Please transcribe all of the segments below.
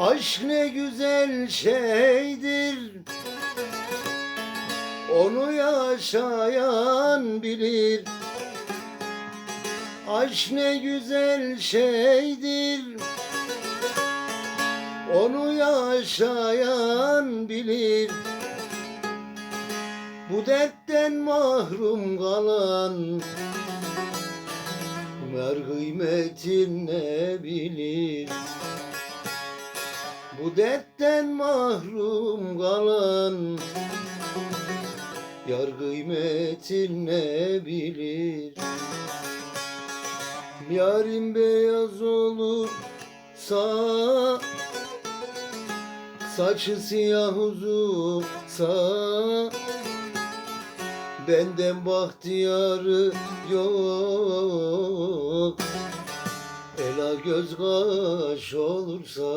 Aşk ne güzel şeydir. Onu yaşayan bilir. Aşk ne güzel şeydir. Onu yaşayan bilir. Bu dertten mahrum kalan Mer kıymetin ne bilir Bu dertten mahrum kalan. Yar kıymetin ne bilir? Yarim beyaz olursa Saçı siyah uzunsa Benden bahtiyarı yok Ela göz kaş olursa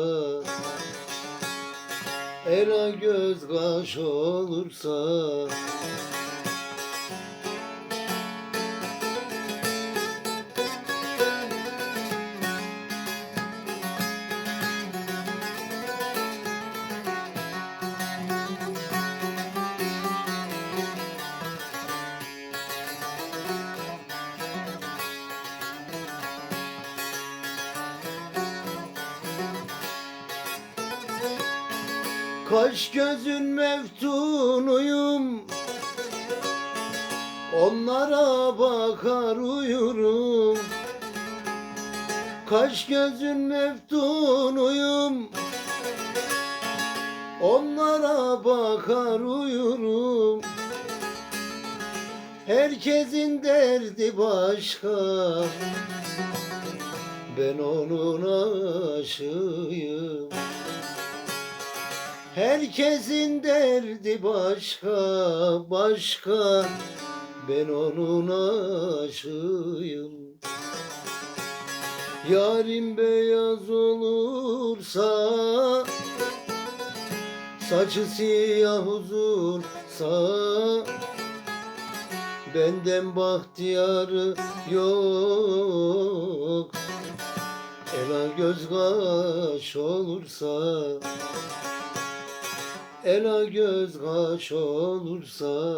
Ela göz kaş olursa Kaş gözün meftunuyum Onlara bakar uyurum. Kaş gözün meftunuyum Onlara bakar uyurum. Herkesin derdi başka. Ben onun aşığıyım Herkesin derdi başka başka. Ben onun aşığıyım. Yarim beyaz olursa Saçı siyah uzunsa Benden bahtiyarı yok. Ela göz kaş olursa Ela göz kaş olursa